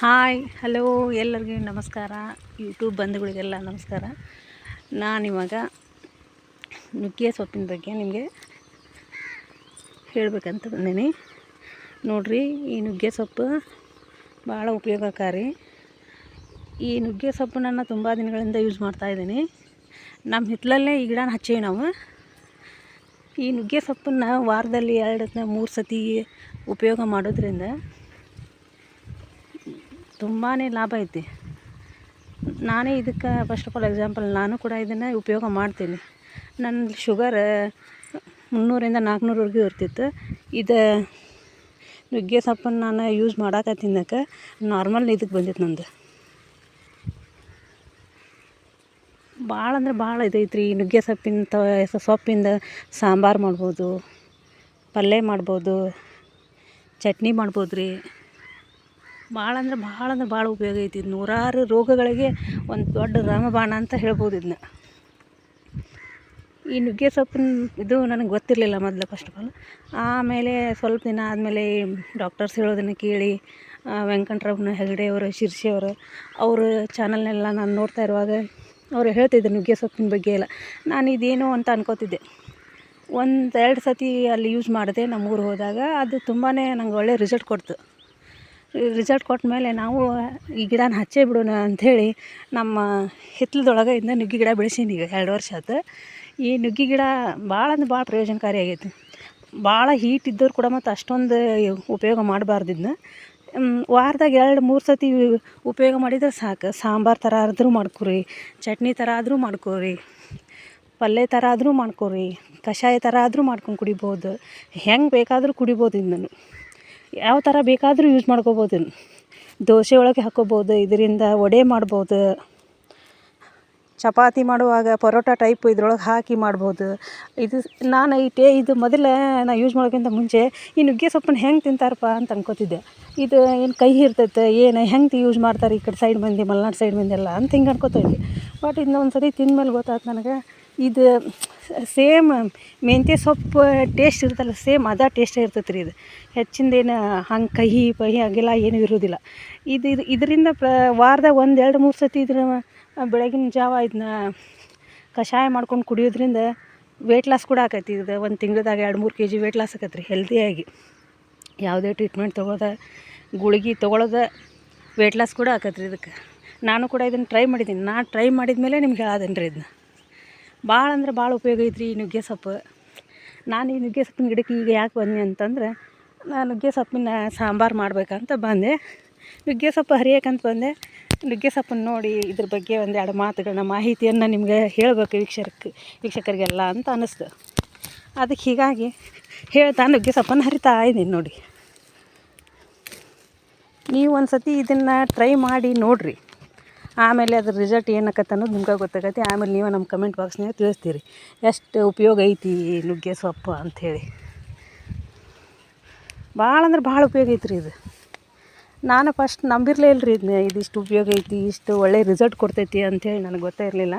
Hi, hello, ಎಲ್ಲರಿಗೂ ನಮಸ್ಕಾರ. YouTube ಬಂಧುಗಳಿಗೆಲ್ಲ ನಮಸ್ಕಾರ. ನಾನಿವಾಗ ನುಗ್ಗೆ ಸೊಪ್ಪಿನ ಬಗ್ಗೆ ನಿಮಗೆ ಹೇಳಬೇಕಂತ ಬಂದೀನಿ. ನೋಡಿರಿ, ಈ ನುಗ್ಗೆ ಸೊಪ್ಪು ಭಾಳ ಉಪಯೋಗಕಾರಿ. ಈ ನುಗ್ಗೆ ಸೊಪ್ಪನ್ನು ತುಂಬ ದಿನಗಳಿಂದ ಯೂಸ್ ಮಾಡ್ತಾಯಿದ್ದೀನಿ ನಮ್ಮ ಹಿತ್ತಲಲ್ಲೇ ಈ ಗಿಡನ ಹಚ್ಚೀವಿ ನಾವು. ಈ ನುಗ್ಗೆ ಸೊಪ್ಪನ್ನು ವಾರದಲ್ಲಿ ಎರಡು ಮೂರು ಸತಿ ಉಪಯೋಗ ಮಾಡೋದ್ರಿಂದ ತುಂಬಾ ಲಾಭ ಐತಿ. ನಾನೇ ಇದಕ್ಕೆ ಫಸ್ಟ್ ಆಫ್ ಆಲ್ ಎಕ್ಸಾಂಪಲ್ ನಾನು ಕೂಡ ಇದನ್ನು ಉಪಯೋಗ ಮಾಡ್ತೀನಿ. ನನ್ನ ಶುಗರ್ ಮುನ್ನೂರಿಂದ ನಾಲ್ಕುನೂರವರೆಗೂ ಇರ್ತಿತ್ತು. ಇದು ನುಗ್ಗೆ ಸೊಪ್ಪನ್ನು ನಾನು ಯೂಸ್ ಮಾಡಾಕತ್ತಿದ್ದಕ್ಕೆ ನಾರ್ಮಲ್ ಇದಕ್ಕೆ ಬಂದಿತ್ತು ನಂದು. ಭಾಳ ಅಂದ್ರೆ ಭಾಳ ಇದೈತೆ ರೀ ನುಗ್ಗೆ ಸೊಪ್ಪಿನ ಸೊಪ್ಪಿಂದ ಸಾಂಬಾರು ಮಾಡ್ಬೋದು, ಪಲ್ಯ ಮಾಡ್ಬೋದು, ಚಟ್ನಿ ಮಾಡ್ಬೋದು ರೀ ಭಾಳ ಅಂದ್ರೆ ಭಾಳ ಅಂದ್ರೆ ಭಾಳ ಉಪಯೋಗ ಐತಿ. ಇದು ನೂರಾರು ರೋಗಗಳಿಗೆ ಒಂದು ದೊಡ್ಡ ರಾಮಬಾಣ ಅಂತ ಹೇಳ್ಬೋದು ಇದನ್ನ ಈ ನುಗ್ಗೆ ಸೊಪ್ಪಿನ ಇದು ನನಗೆ ಗೊತ್ತಿರಲಿಲ್ಲ ಮೊದಲು ಫಸ್ಟ್ ಆಫ್ ಆಲ್ ಆಮೇಲೆ ಸ್ವಲ್ಪ ದಿನ ಆದಮೇಲೆ ಡಾಕ್ಟರ್ಸ್ ಹೇಳೋದನ್ನು ಕೇಳಿ ವೆಂಕಟರಮಣ ಹೆಗಡೆ ಅವರು, ಶಿರ್ಷಿ ಅವರು ಚಾನಲ್ನೆಲ್ಲ ನಾನು ನೋಡ್ತಾ ಇರುವಾಗ ಅವರು ಹೇಳ್ತಿದ್ದೆ ನುಗ್ಗೆ ಸೊಪ್ಪಿನ ಬಗ್ಗೆ ಎಲ್ಲ. ನಾನು ಇದೇನು ಅಂತ ಅನ್ಕೋತಿದ್ದೆ. ಒಂದು ಎರಡು ಸತಿ ಅಲ್ಲಿ ಯೂಸ್ ಮಾಡಿದೆ ನಮ್ಮೂರು ಹೋದಾಗ, ಅದು ತುಂಬಾ ನಂಗೆ ಒಳ್ಳೆಯ ರಿಸಲ್ಟ್ ಕೊಡ್ತು. ರಿಸಲ್ಟ್ ಕೊಟ್ಟ ಮೇಲೆ ನಾವು ಈ ಗಿಡನ ಹಚ್ಚೇ ಬಿಡೋಣ ಅಂಥೇಳಿ ನಮ್ಮ ಹಿತ್ತಲದೊಳಗೆ ಇದನ್ನ ನುಗ್ಗೆ ಗಿಡ ಬೆಳೆಸೀನಿ ಈಗ ಎರಡು ವರ್ಷ ಆಯ್ತು ಈ ನುಗ್ಗಿ ಗಿಡ ಭಾಳ ಅಂದ್ರೆ ಭಾಳ ಪ್ರಯೋಜನಕಾರಿ ಆಗೈತಿ. ಭಾಳ ಹೀಟ್ ಇದ್ದವ್ರು ಕೂಡ ಮತ್ತು ಅಷ್ಟೊಂದು ಉಪಯೋಗ ಮಾಡಬಾರ್ದು ಇದನ್ನ. ವಾರದಾಗ ಎರಡು, ಮೂರು ಸತಿ ಉಪಯೋಗ ಮಾಡಿದ್ರೆ ಸಾಕು. ಸಾಂಬಾರು ಥರ ಆದ್ರೂ ಮಾಡ್ಕೊರಿ, ಚಟ್ನಿ ಥರ ಆದರೂ ಮಾಡ್ಕೊರಿ, ಪಲ್ಯ ಥರ ಆದರೂ ಮಾಡ್ಕೊರಿ, ಕಷಾಯ ಥರ ಆದರೂ ಮಾಡ್ಕೊಂಡು ಕುಡಿಬೋದು. ಹೆಂಗೆ ಬೇಕಾದರೂ ಕುಡಿಬೋದು ಇದನ್ನು. ಯಾವ ಥರ ಬೇಕಾದರೂ ಯೂಸ್ ಮಾಡ್ಕೋಬೋದು. ದೋಸೆ ಒಳಗೆ ಹಾಕೋಬೋದು ಇದರಿಂದ ವಡೆ ಮಾಡ್ಬೋದು. ಚಪಾತಿ ಮಾಡುವಾಗ ಪರೋಟ ಟೈಪ್ ಇದ್ರೊಳಗೆ ಹಾಕಿ ಮಾಡ್ಬೋದು. ಇದು ನಾನು ಈ ಇದು ಮೊದಲೇ ನಾ ಯೂಸ್ ಮಾಡೋಕ್ಕಿಂತ ಮುಂಚೆ, ಈ ನುಗ್ಗೆ ಸೊಪ್ಪನ್ನ ಹೆಂಗೆ ತಿಂತಾರಪ್ಪ ಅಂತ ಅನ್ಕೋತಿದ್ದೆ. ಇದು ಏನು ಕೈ ಇರ್ತೈತೆ ಏನು, ಹೆಂಗೆ ಯೂಸ್ ಮಾಡ್ತಾರೆ ಈ ಕಡೆ ಸೈಡ್ ಮಂದಿ, ಮಲೆನಾಡು ಸೈಡ್ ಮಂದಿ ಎಲ್ಲ ಅಂತ ಹಿಂಗೆ ಅನ್ಕೋತಾ ಇದ್ದೆ. ಬಟ್ ಇನ್ನೊಂದು ಒಂದು ತಿಂದ ಮೇಲೆ ಗೊತ್ತಾಯ್ತು ನನಗೆ, ಇದು ಸೇಮ್, ಮೆಂತ್ಯ ಸೊಪ್ಪು ಟೇಸ್ಟ್ ಇರುತ್ತಲ್ಲ, ಸೇಮ್ ಅದ ಟೇಸ್ಟ್ ಇರ್ತೈತೆ ರೀ ಇದು. ಹೆಚ್ಚಿಂದೇನು ಹಂಗೆ ಕಹಿ, ಪಹಿ ಹಾಗೆಲ್ಲ ಏನೂ ಇರೋದಿಲ್ಲ. ಇದು ಇದು, ಇದರಿಂದ ಪ್ರ, ವಾರದಾಗ ಒಂದು ಎರಡು ಮೂರು ಸತಿ ಇದ್ರ ಬೆಳಗಿನ ಜಾವ ಇದನ್ನ ಕಷಾಯ ಮಾಡ್ಕೊಂಡು ಕುಡಿಯೋದ್ರಿಂದ ವೆಯ್ಟ್ ಲಾಸ್ ಕೂಡ ಆಕೈತಿ. ಇದು ಒಂದು ತಿಂಗ್ಳದಾಗ ಎರಡು ಮೂರು ಕೆ ಜಿ ವೆಯ್ಟ್ ಲಾಸ್ ಆಕೈತೆ ರೀ ಹೆಲ್ದಿಯಾಗಿ ಯಾವುದೇ ಟ್ರೀಟ್ಮೆಂಟ್ ತೊಗೊಳೋದ, ಗುಳಿಗೆ ತೊಗೊಳೋದ ವೆಯ್ಟ್ ಲಾಸ್ ಕೂಡ ಆಕೈತೆ ರೀ ಇದಕ್ಕೆ ನಾನು ಕೂಡ ಇದನ್ನು ಟ್ರೈ ಮಾಡಿದ್ದೀನಿ ನಾನು ಟ್ರೈ ಮಾಡಿದ ಮೇಲೆ ನಿಮ್ಗೆ ಹೇಳೋದೇನು ಇದನ್ನ ಭಾಳ ಅಂದ್ರೆ ಭಾಳ ಉಪಯೋಗ ಐತ್ರಿ ಈ ನುಗ್ಗೆ ಸೊಪ್ಪು. ನಾನು ಈ ನುಗ್ಗೆ ಸೊಪ್ಪಿನ ಗಿಡಕ್ಕೆ ಈಗ ಯಾಕೆ ಬಂದೆ ಅಂತಂದ್ರೆ, ನಾನು ನುಗ್ಗೆ ಸೊಪ್ಪಿನ ಸಾಂಬಾರು ಮಾಡ್ಬೇಕಂತ ಬಂದೆ. ನುಗ್ಗೆ ಸೊಪ್ಪು ಹರಿಯೋಕ್ಕಂತ ಬಂದೆ. ನುಗ್ಗೆ ಸೊಪ್ಪನ್ನು ನೋಡಿ ಇದ್ರ ಬಗ್ಗೆ ಒಂದೆರಡು ಮಾತುಗಳನ್ನ, ಮಾಹಿತಿಯನ್ನು ನಿಮ್ಗೆ ಹೇಳಬೇಕು ವೀಕ್ಷಕ ವೀಕ್ಷಕರಿಗೆಲ್ಲ ಅಂತ ಅನ್ನಿಸ್ತು ಅದಕ್ಕೆ ಹೀಗಾಗಿ ಹೇಳ್ತಾ ನುಗ್ಗೆ ಸೊಪ್ಪನ್ನು ಹರಿತಾ ಇದ್ದೀನಿ ನೋಡಿ. ನೀವು ಒಂದು ಸತಿ ಇದನ್ನು ಟ್ರೈ ಮಾಡಿ ನೋಡಿರಿ. ಆಮೇಲೆ ಅದ್ರ ರಿಸಲ್ಟ್ ಏನಾಕತ್ತೆ ಅನ್ನೋದು ನಿಮ್ಗೆ ಗೊತ್ತಾಗತ್ತೆ. ಆಮೇಲೆ ನೀವು ನಮ್ಮ ಕಮೆಂಟ್ ಬಾಕ್ಸ್ನಾಗ ತಿಳಿಸ್ತೀರಿ. ಎಷ್ಟು ಉಪಯೋಗ ಐತಿ ನುಗ್ಗೆ ಸೊಪ್ಪು ಅಂಥೇಳಿ. ಭಾಳ ಅಂದ್ರೆ ಭಾಳ ಉಪಯೋಗ ಐತ್ರಿ ಇದು. ನಾನು ಫಸ್ಟ್ ನಂಬಿರಲೇ ಇಲ್ರಿ ಇದನ್ನ ಇದಿಷ್ಟು ಉಪಯೋಗ ಐತಿ, ಇಷ್ಟು ಒಳ್ಳೆ ರಿಸಲ್ಟ್ ಕೊಡ್ತೈತಿ ಅಂಥೇಳಿ ನನಗೆ ಗೊತ್ತೇ ಇರಲಿಲ್ಲ.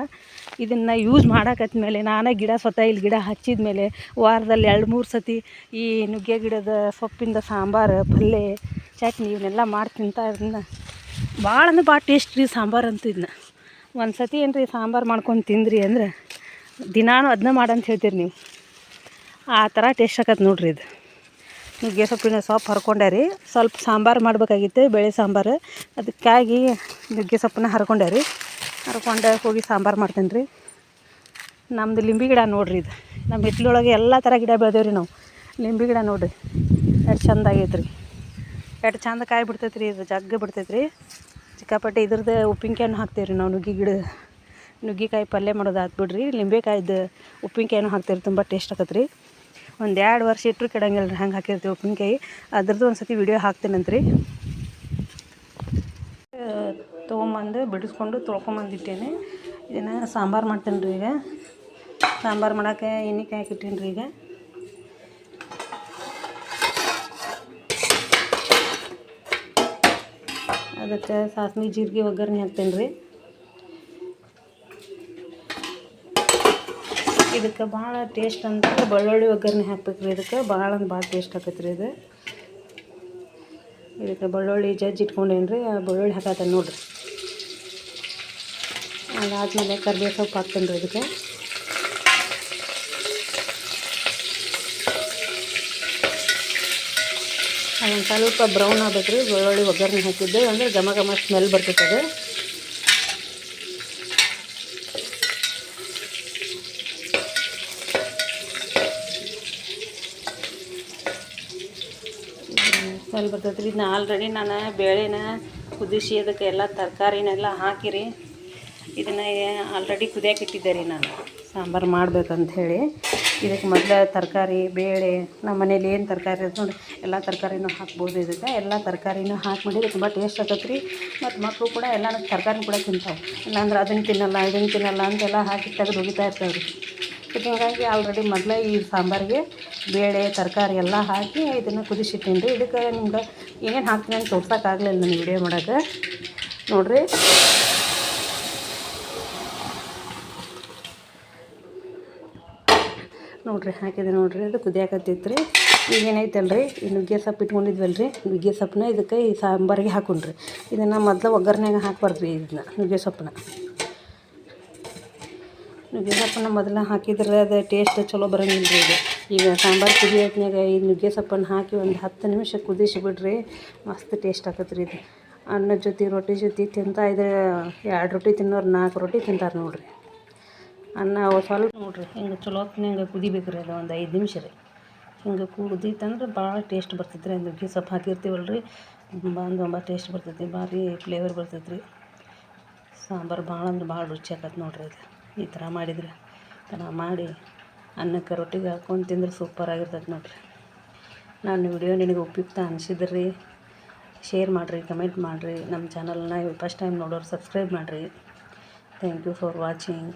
ಇದನ್ನು ಯೂಸ್ ಮಾಡಾಕತ್ಮೇಲೆ ನಾನೇ ಗಿಡ ಸ್ವತಃ ಇಲ್ಲಿ ಗಿಡ ಹಚ್ಚಿದ ಮೇಲೆ ವಾರದಲ್ಲಿ ಎರಡು ಮೂರು ಸತಿ ಈ ನುಗ್ಗೆ ಗಿಡದ ಸೊಪ್ಪಿಂದ ಸಾಂಬಾರು ಪಲ್ಯ ಚಟ್ನಿ ಇವನ್ನೆಲ್ಲ ಮಾಡಿ ತಿಂತಾ ಇದನ್ನ ಭಾಳ ಅಂದ್ರೆ ಭಾಳ ಟೇಸ್ಟ್ ರೀ ಸಾಂಬಾರು ಅಂತೂ ಇದನ್ನ ಒಂದು ಸತಿ ಏನು ಸಾಂಬಾರು ಮಾಡ್ಕೊಂಡು ತಿಂದ್ರಿ ಅಂದ್ರೆ ದಿನಾನು ಅದನ್ನ ಮಾಡಂತ ಹೇಳ್ತೀರಿ ನೀವು. ಆ ಥರ ಟೇಸ್ಟ್ ಆಗತ್ತೆ ನೋಡ್ರಿ ಇದು. ನುಗ್ಗೆ ಸೊಪ್ಪಿನ ಸೊಪ್ಪು ಹರ್ಕೊಂಡೆ ರೀ, ಸ್ವಲ್ಪ ಸಾಂಬಾರು ಮಾಡಬೇಕಾಗಿತ್ತು, ಬೇಳೆ ಸಾಂಬಾರು. ಅದಕ್ಕಾಗಿ ನುಗ್ಗೆ ಸೊಪ್ಪನ್ನ ಹರ್ಕೊಂಡೆ ರೀ, ಹರ್ಕೊಂಡೆ ಹೋಗಿ ಸಾಂಬಾರು ಮಾಡ್ತೇನೆ ರೀ. ನಮ್ಮದು ಲಿಂಬೆ ಗಿಡ ನೋಡ್ರಿ ಇದು. ನಮ್ಮ ಹಿತ್ಲೊಳಗೆ ಎಲ್ಲ ಥರ ಗಿಡ ಬೆಳೆದೇವ್ರಿ ನಾವು. ಲಿಂಬೆ ಗಿಡ ನೋಡ್ರಿ, ಎಷ್ಟು ಚಂದ ಆಗೈತೆ ರೀ ಎಷ್ಟು ಚಂದ ಕಾಯಿ ಬಿಡ್ತೈತೆ ರೀ ಇದು ಜಗ್ಗ ಬಿಡ್ತೈತೆ ರೀ ಸಿಕ್ಕಾಪಟ್ಟೆ ಇದ್ರದ್ದು ಉಪ್ಪಿನಕಾಯನ್ನು ಹಾಕ್ತೇವೆ ರೀ ನಾವು ನುಗ್ಗಿ ಗಿಡ, ನುಗ್ಗಿಕಾಯಿ ಪಲ್ಯ ಮಾಡೋದು ಹಾಕ್ಬಿಡ್ರಿ ಲಿಂಬೆಕಾಯ್ದು ಉಪ್ಪಿನಕಾಯನ್ನು ಹಾಕ್ತೇವೆ ತುಂಬ ಟೇಸ್ಟ್ ಆಗತ್ತೆ ರೀ ಒಂದು ಎರಡು ವರ್ಷ ಇಟ್ಟರು ಕೆಡಂಗಿಲ್ಲ ರೀ ಹಂಗೆ ಹಾಕಿರ್ತೀವಿ ಉಪ್ಪಿನಕಾಯಿ. ಅದ್ರದ್ದು ಒಂದು ಸತಿ ವಿಡಿಯೋ ಹಾಕ್ತೇನಂತ್ರಿ. ತೊಗೊಂಬಂದು ಬಿಡಿಸ್ಕೊಂಡು ತೊಳ್ಕೊಂಬಂದಿಟ್ಟೇನೆ. ಇದನ್ನು ಸಾಂಬಾರು ಮಾಡ್ತೇನೆ ರೀ ಈಗ. ಸಾಂಬಾರು ಮಾಡೋಕೆ ಎಣ್ಣೆಕಾಯಿ ಹಾಕಿಟ್ಟೇನೆ ರೀ ಈಗ. ಅದಕ್ಕೆ ಸಾಸ್ಮಿ ಜೀರಿಗೆ ಒಗ್ಗರಣೆ ಹಾಕ್ತೇನೆ ರೀ. ಇದಕ್ಕೆ ಭಾಳ ಟೇಸ್ಟ್ ಅಂತ ಬೆಳ್ಳುಳ್ಳಿ ಒಗ್ಗರಣೆ ಹಾಕ್ಬೇಕು ರೀ ಇದಕ್ಕೆ. ಭಾಳ ಅಂದ್ರೆ ಭಾಳ ಟೇಸ್ಟ್ ಆಕೈತೆ ರೀ ಇದು. ಇದಕ್ಕೆ ಬೆಳ್ಳುಳ್ಳಿ ಜಜ್ಜಿ ಇಟ್ಕೊಂಡೇನಿ ರೀ. ಬೆಳ್ಳುಳ್ಳಿ ಹಾಕತ್ತೇನೆ ನೋಡಿರಿ. ಅದಾದಮೇಲೆ ಕರ್ಬೇವು ಸೊಪ್ಪು ಹಾಕ್ತೇನೆ ರೀ ಇದಕ್ಕೆ. ಅದೊಂದು ಸ್ವಲ್ಪ ಬ್ರೌನ್ ಆಗ್ಬೇಕು ರೀ ಬೆಳ್ಳುಳ್ಳಿ ಒಗ್ಗರಣೆ ಹಾಕಿದ್ದೆ. ಅಂದರೆ ಘಮ ಘಮ ಸ್ಮೆಲ್ ಬರ್ತೈತೆ ಅದು. ಸ್ಮೆಲ್ ಬರ್ತೈತೆ ರೀ. ಇದನ್ನ ಆಲ್ರೆಡಿ ನಾನು ಬೇಳೆನ, ಕುದಿಸಿ ಅದಕ್ಕೆ ಎಲ್ಲ ತರಕಾರಿನೆಲ್ಲ ಹಾಕಿರಿ. ಇದನ್ನು ಆಲ್ರೆಡಿ ಕುದಿಯೋಕೆ ಇಟ್ಟಿದ್ದೆ ರೀ ನಾನು. ಸಾಂಬಾರು ಮಾಡ್ಬೇಕಂತ ಹೇಳಿ ಇದಕ್ಕೆ ಮೊದಲು ತರಕಾರಿ, ಬೇಳೆ, ನಮ್ಮ ಮನೇಲಿ ಏನು ತರಕಾರಿ ಇರ್ತದೆ ನೋಡಿ ಎಲ್ಲ ತರಕಾರಿನೂ ಹಾಕ್ಬೋದು ಇದಕ್ಕೆ. ಎಲ್ಲ ತರಕಾರಿನೂ ಮಾಡಿದ್ರೆ ತುಂಬ ಟೇಸ್ಟ್ ಆಗತ್ತೆ ರೀ ಮತ್ತು ಮಕ್ಕಳು ಕೂಡ ಎಲ್ಲ ತರಕಾರಿ ಕೂಡ ತಿಂತಾವೆ. ಇಲ್ಲಾಂದ್ರೆ ಅದನ್ನು ತಿನ್ನಲ್ಲ ಇದನ್ನು ತಿನ್ನಲ್ಲ ಅಂತೆಲ್ಲ ಹಾಕಿ ತೆಗೆದು ಹೋಗಿತಾ ಇರ್ತಾವೆ ರೀ ಇದು ಆಲ್ರೆಡಿ ಮೊದಲೇ ಈ ಸಾಂಬಾರಿಗೆ ಬೇಳೆ, ತರಕಾರಿ ಎಲ್ಲ ಹಾಕಿ ಇದನ್ನು ಕುದಿಸಿಟ್ಟಿನಿ ರೀ ಇದಕ್ಕೆ ನಿಮ್ಗೆ ಏನೇನು ಹಾಕ್ತೀನಿ ಅಂತ ತೋರ್ಸೋಕ್ಕಾಗಲಿಲ್ಲ ನಾನು ವಿಡಿಯೋ ಮಾಡೋಕ್ಕೆ. ನೋಡಿರಿ. ನೋಡಿರಿ, ಹಾಕಿದೆ ನೋಡಿರಿ, ಅದು ಕುದಿಯಾಕತ್ತೈತ್ರಿ. ಈಗ ಏನೈತಲ್ಲ ರೀ ಈ ನುಗ್ಗೆ ಸೊಪ್ಪು ರೀ ನುಗ್ಗೆ ಸೊಪ್ಪನ್ನ ಇದಕ್ಕೆ ಈ ಸಾಂಬಾರಿಗೆ ಹಾಕೊಂಡ್ರಿ. ಇದನ್ನು ಮೊದಲು ಒಗ್ಗರ್ನ್ಯಾಗ ಹಾಕ್ಬಾರ್ದು ರೀ ಇದನ್ನ, ನುಗ್ಗೆ ಸೊಪ್ಪನ್ನ. ನುಗ್ಗೆ ಸೊಪ್ಪನ್ನ ಮೊದಲು ಹಾಕಿದ್ರೆ ಅದು ಟೇಸ್ಟ್ ಚಲೋ ಬರೋಂಗಿಲ್ಲ ರೀ ಇದು. ಈಗ ಸಾಂಬಾರು ಕುದಿಯೋತ್ನಾಗ ಈ ನುಗ್ಗೆ ಸೊಪ್ಪನ್ನು ಹಾಕಿ ಒಂದು ಹತ್ತು ನಿಮಿಷ ಕುದಿಸಿ ಬಿಡ್ರಿ ಮಸ್ತ್ ಟೇಸ್ಟ್ ಆಗತ್ತೆ ಇದು. ಅನ್ನದ ಜೊತೆ, ರೊಟ್ಟಿ ಜೊತೆ ತಿಂತಾ ಇದ್ರೆ, ಎರಡು ರೊಟ್ಟಿ ತಿನ್ನೋರು ನಾಲ್ಕು ರೊಟ್ಟಿ ತಿಂತಾರೆ ನೋಡಿರಿ. ಅನ್ನ ಸ್ವಲ್ಪ ನೋಡ್ರಿ. ಹಿಂಗೆ ಚಲೋ ಹಿಂಗೆ ಕುದಿಬೇಕು ರೀ ಅದು ಒಂದು ಐದು ನಿಮಿಷ ರೀ. ಹಿಂಗೆ ಕುದೀತಂದ್ರೆ ಭಾಳ ಟೇಸ್ಟ್ ಬರ್ತೈತೆ ರೀ ಅದಕ್ಕೆ ಸೊಪ್ಪು ಹಾಕಿರ್ತೀವಲ್ಲ ರೀ ಬಂದು ಭಾಳ ಟೇಸ್ಟ್ ಬರ್ತೈತಿ, ಭಾರಿ ಫ್ಲೇವರ್ ಬರ್ತೈತೆ ರೀ ಸಾಂಬಾರು ಭಾಳ ಅಂದ್ರೆ ಭಾಳ ರುಚಿ ಆಗತ್ತೆ ನೋಡ್ರಿ ಇದು ಈ ಥರ ಮಾಡಿದ್ರೆ ಥರ ಮಾಡಿ ಅನ್ನಕ್ಕೆ ರೊಟ್ಟಿಗೆ ಹಾಕೊಂಡು ತಿಂದ್ರೆ ಸೂಪರ್ ಆಗಿರ್ತೈತೆ ನೋಡ್ರಿ. ನಾನು ವಿಡಿಯೋ ನಿನಗೆ ಉಪಯುಕ್ತ ಅನಿಸಿದ್ರಿ ಶೇರ್ ಮಾಡಿರಿ ಕಮೆಂಟ್ ಮಾಡಿರಿ. ನಮ್ಮ ಚಾನಲ್ನ ಫಸ್ಟ್ ಟೈಮ್ ನೋಡೋರು ಸಬ್ಸ್ಕ್ರೈಬ್ ಮಾಡಿರಿ. Thank you for watching